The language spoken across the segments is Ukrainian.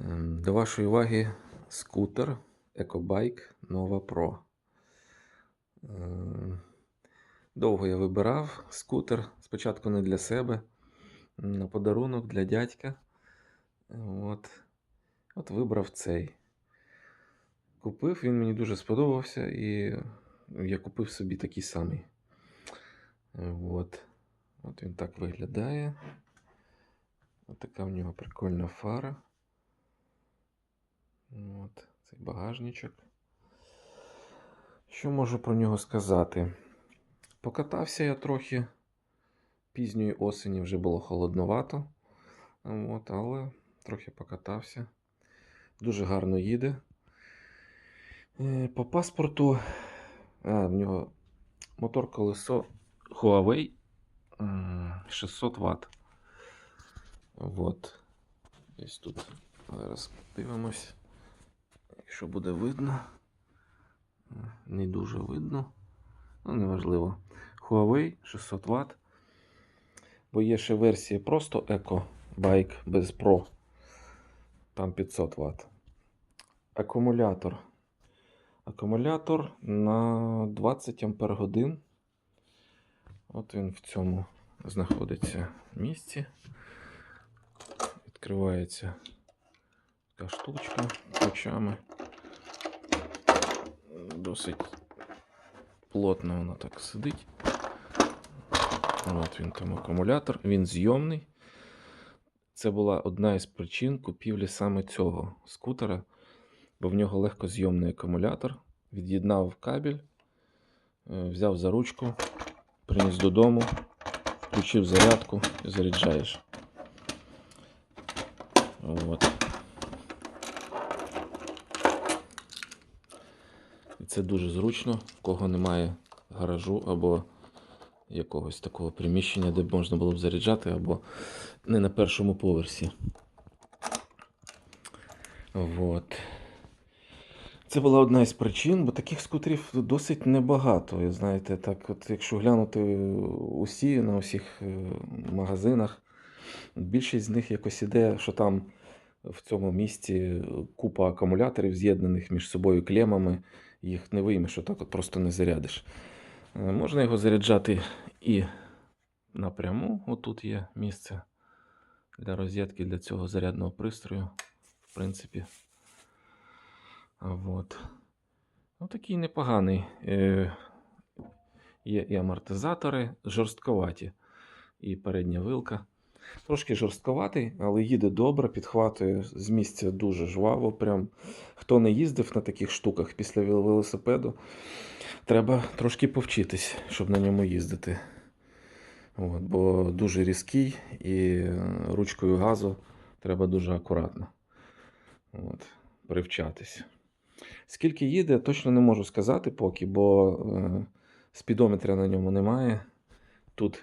Ем, До вашої уваги скутер EcoBike Nova Pro. Ем, Довго я вибирав скутер. Спочатку не для себе, на подарунок для дядька. От, От вибрав цей. Купив, він мені дуже сподобався, і я купив собі такий самий. От. От він так виглядає. От така в нього прикольна фара. От, цей багажничок. Що можу про нього сказати? Покатався я трохи. Пізньої осені вже було холодновато. От, але трохи покатався. Дуже гарно їде. Е, По паспорту. А, в нього мотор колесо Huawei 600 Вт. От. Ось тут. Зараз дивимось. Якщо буде видно. Не дуже видно. Ну, неважливо. Huawei 600 Вт. Бо є ще версія просто Eco Bike без Pro. Там 500 Вт. Акумулятор. Акумулятор на 20 Ампер годин. От він в цьому знаходиться місці. Відкривається така штучка ключами. Досить плотно воно так сидить. От він там акумулятор, він зйомний. Це була одна із причин купівлі саме цього скутера, бо в нього легкозйомний акумулятор. Від'єднав кабель, е, взяв за ручку, приніс додому, включив зарядку і заряджаєш. От. Це дуже зручно, в кого немає гаражу або якогось такого приміщення, де б можна було б заряджати, або не на першому поверсі. От. Це була одна із причин, бо таких скутерів досить небагато. Знаєте, так, от якщо глянути усі на усіх е, магазинах, більшість з них якось іде, що там в цьому місці купа акумуляторів, з'єднаних між собою клемами, їх не виймеш, що так от просто не зарядиш. Е, Можна його заряджати і напряму. Отут є місце для розетки для цього зарядного пристрою. В принципі. А Вот. Ну, такий непоганий. Е, Є і амортизатори жорстковаті, і передня вилка. Трошки жорстковатий, але їде добре, підхватує з місця дуже жваво. Прям. Хто не їздив на таких штуках після велосипеду, треба трошки повчитись, щоб на ньому їздити. От, бо дуже різкий і е, ручкою газу треба дуже акуратно От, привчатись. Скільки їде, точно не можу сказати поки, бо е, спідометра на ньому немає. Тут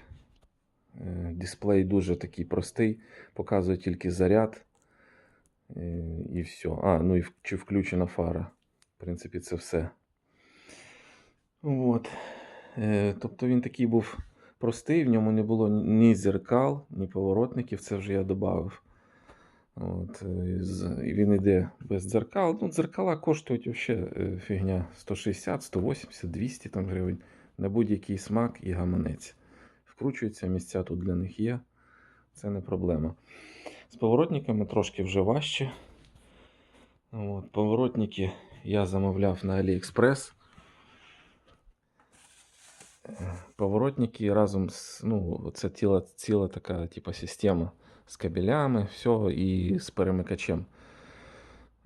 дисплей дуже такий простий, показує тільки заряд е, і все. А, ну і чи включена фара. В принципі, це все. От. Е, тобто він такий був простий, в ньому не було ні зеркал, ні поворотників, це вже я додав. От, е, і він йде без дзеркал. Ну, дзеркала коштують взагалі е, фігня 160, 180, 200 там гривень на будь-який смак і гаманець. Вкручуються, місця тут для них є. Це не проблема. З поворотниками трошки вже важче. От, поворотники я замовляв на AliExpress. Поворотники разом з. Ну, це ціла, ціла така типу, система з кабелями, всього і з перемикачем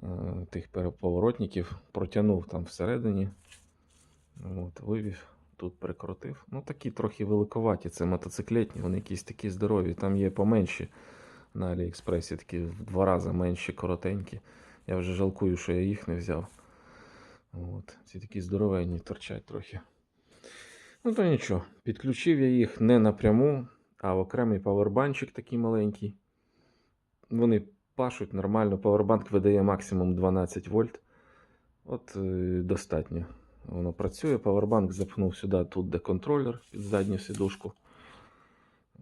е, тих поворотників. Протягнув там всередині. От, вивів, тут прикрутив. Ну, такі трохи великоваті, це мотоциклетні, вони якісь такі здорові. Там є поменші на Аліекспресі, такі в два рази менші, коротенькі. Я вже жалкую, що я їх не взяв. От, ці такі здоровенні торчать трохи. Ну, то нічого, підключив я їх не напряму, а в окремий павербанчик такий маленький. Вони пашуть нормально. Павербанк видає максимум 12 вольт. От е, достатньо. Воно працює. Павербанк запхнув сюди, тут де контролер під задню сідушку.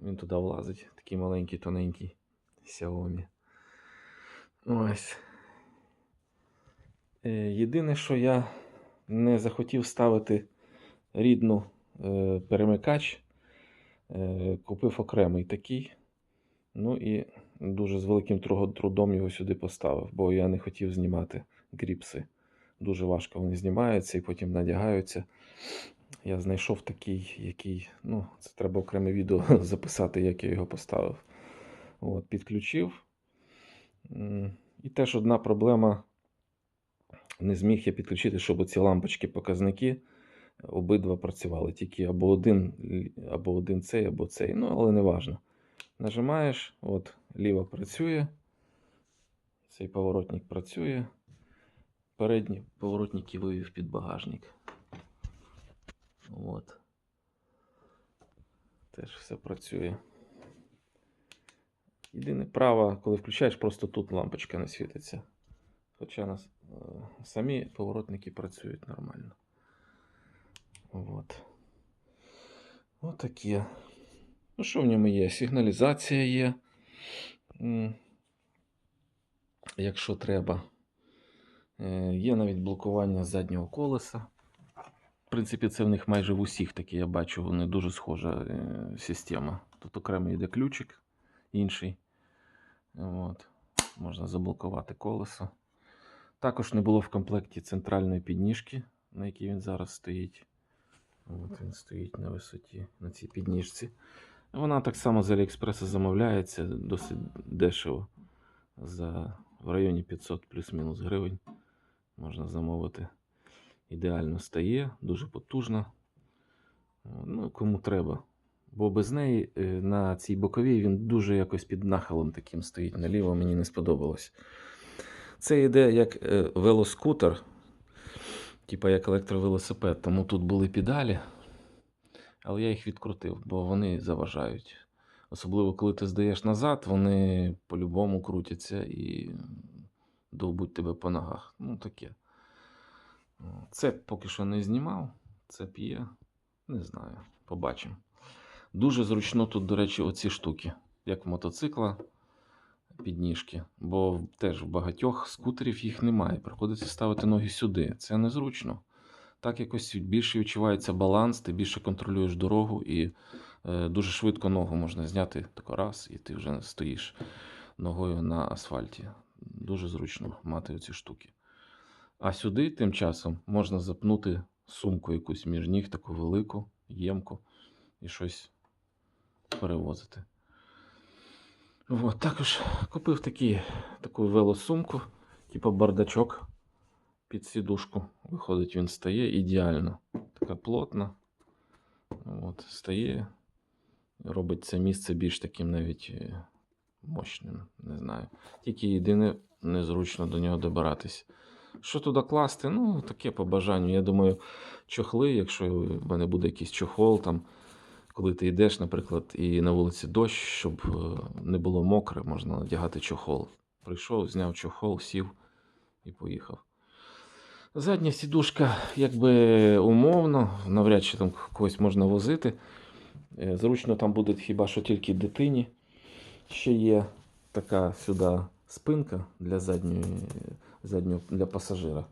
Він туди влазить. Такий маленький, тоненький Xiaomi. Ось. Е, Єдине, що я не захотів ставити рідну е, перемикач, е, купив окремий такий. Ну і дуже з великим трудом його сюди поставив, бо я не хотів знімати гріпси. Дуже важко вони знімаються і потім надягаються. Я знайшов такий, який, ну, це треба окреме відео записати, як я його поставив. От, підключив. І теж одна проблема. Не зміг я підключити, щоб ці лампочки показники обидва працювали. Тільки або один, або один цей, або цей. Ну, але не важно. Нажимаєш, от ліва працює. Цей поворотник працює. Передній поворотник і вивів під багажник. От. Теж все працює. Єдине право, коли включаєш, просто тут лампочка не світиться. Хоча нас, е, самі поворотники працюють нормально. От. Отаке. Ну, що в ньому є? Сигналізація є. Якщо треба. Е, Є навіть блокування заднього колеса. В принципі, це в них майже в усіх такі, я бачу, вони дуже схожа е, система. Тут окремо йде ключик інший. От. Можна заблокувати колесо. Також не було в комплекті центральної підніжки, на якій він зараз стоїть. От він стоїть на висоті, на цій підніжці. Вона так само з Аліекспреса замовляється досить дешево. За в районі 500 плюс-мінус гривень можна замовити. Ідеально стає, дуже потужна. Ну, кому треба. Бо без неї е, на цій боковій він дуже якось під нахилом таким стоїть наліво, мені не сподобалось. Це йде як е, велоскутер, типа як електровелосипед, тому тут були педалі, але я їх відкрутив, бо вони заважають. Особливо, коли ти здаєш назад, вони по-любому крутяться і довбуть тебе по ногах. Ну, таке. Це поки що не знімав, це п'є. Не знаю, побачимо. Дуже зручно тут, до речі, оці штуки, як в мотоцикла, підніжки. Бо теж в багатьох скутерів їх немає. Приходиться ставити ноги сюди. Це незручно. Так якось більше відчувається баланс, ти більше контролюєш дорогу і е, дуже швидко ногу можна зняти тако раз, і ти вже стоїш ногою на асфальті. Дуже зручно мати ці штуки. А сюди тим часом можна запнути сумку якусь між ніг, таку велику, ємку, і щось перевозити. От, також купив такі, таку велосумку, типу бардачок під сідушку. Виходить, він стає ідеально. Така плотна. От, стає. Робить це місце більш таким навіть е, мощним. Не знаю. Тільки єдине незручно до нього добиратись. Що туди класти? Ну, таке по бажанню. Я думаю, чохли, якщо в мене буде якийсь чохол, там, коли ти йдеш, наприклад, і на вулиці дощ, щоб е, не було мокре, можна надягати чохол. Прийшов, зняв чохол, сів і поїхав. Задня сідушка, якби умовно, навряд чи там когось можна возити. Е, Зручно там буде хіба що тільки дитині. Ще є така сюди спинка для задньої, заднього для пасажира.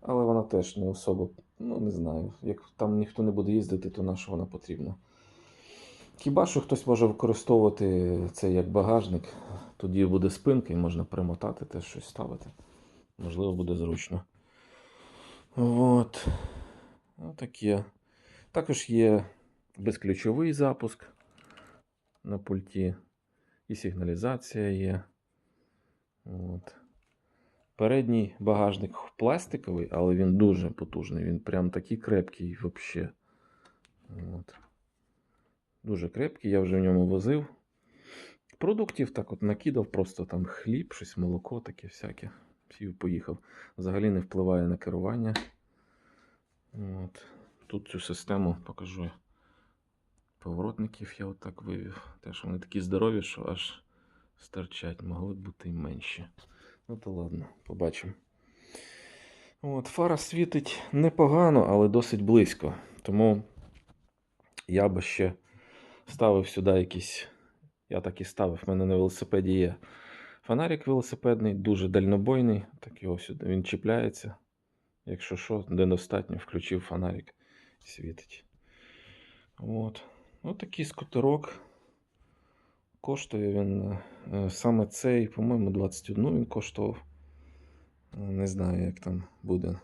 Але вона теж не особо, ну не знаю. Як там ніхто не буде їздити, то на що вона потрібна. Хіба що хтось може використовувати це як багажник, тоді буде спинка і можна примотати теж щось ставити. Можливо, буде зручно. От. Отаке. Також є безключовий запуск на пульті. І сигналізація є. От. Передній багажник пластиковий, але він дуже потужний. Він прям такий крепкий взагалі. От. Дуже крепкий, я вже в ньому возив. Продуктів так от накидав, просто там хліб, щось молоко таке всяке. Сів, поїхав. Взагалі не впливає на керування. От. Тут цю систему покажу. Поворотників я отак вивів. Теж вони такі здорові, що аж стирчать, могли б бути і менші. Ну то ладно, побачимо. От, фара світить непогано, але досить близько. Тому я би ще ставив сюди якісь. Я так і ставив, в мене на велосипеді є Фонарик велосипедний, дуже дальнобойний, так його сюди він чіпляється. Якщо що, недостатньо, включив фонарик, світить. От. Ось такий скутерок. Коштує він е, саме цей, по-моєму, 21 він коштував. Е, Не знаю, як там буде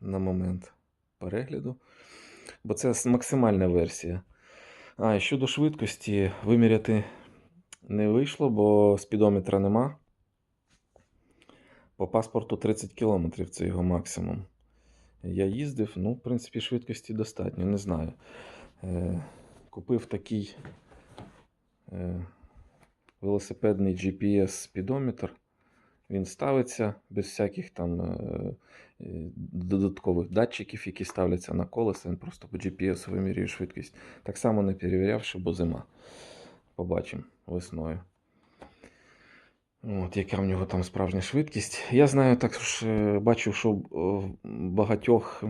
на момент перегляду. Бо це максимальна версія. А, і щодо швидкості, виміряти не вийшло, бо спідометра нема. По паспорту 30 км це його максимум. Я їздив, ну, в принципі, швидкості достатньо, не знаю. Купив такий е, велосипедний GPS-спідометр. Він ставиться без всяких там е, е, додаткових датчиків, які ставляться на колеса. Він просто по GPS вимірює швидкість. Так само не перевірявши, бо зима. Побачимо весною. От, яка в нього там справжня швидкість. Я знаю, також е, бачив, що в багатьох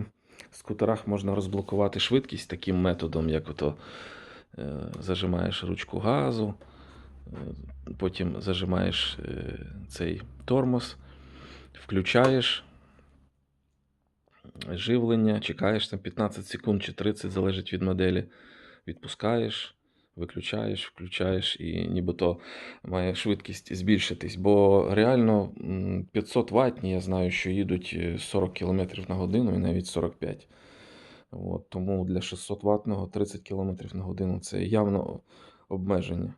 скутерах можна розблокувати швидкість таким методом, як ото е, зажимаєш ручку газу, е, потім зажимаєш е, цей тормоз, включаєш живлення, чекаєш там 15 секунд чи 30, залежить від моделі, відпускаєш, виключаєш, включаєш, і нібито має швидкість збільшитись. Бо реально 500 ватні, я знаю, що їдуть е, 40 км на годину і навіть 45. От, тому для 600 ватного 30 км на годину це явно обмеження.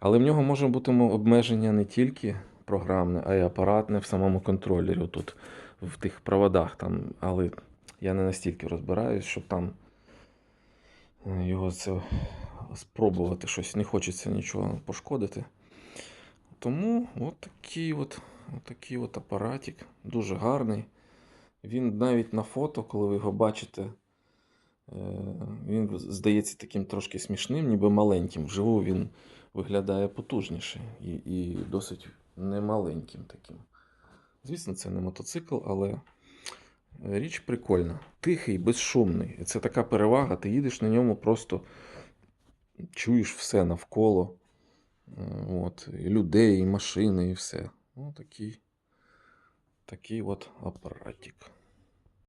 Але в нього може бути обмеження не тільки програмне, а й апаратне в самому контролері, тут в тих проводах. Там, але я не настільки розбираюсь, щоб там е, його це спробувати щось. Не хочеться нічого пошкодити. Тому от от, от от апаратик, дуже гарний. Він навіть на фото, коли ви його бачите, е, він здається таким трошки смішним, ніби маленьким. Вживу він виглядає потужніше і, і досить немаленьким таким. Звісно, це не мотоцикл, але річ прикольна. Тихий, безшумний. Це така перевага. Ти їдеш на ньому, просто чуєш все навколо. Е, От, і людей, і машини, і все. Ну, такий, такий от апаратик.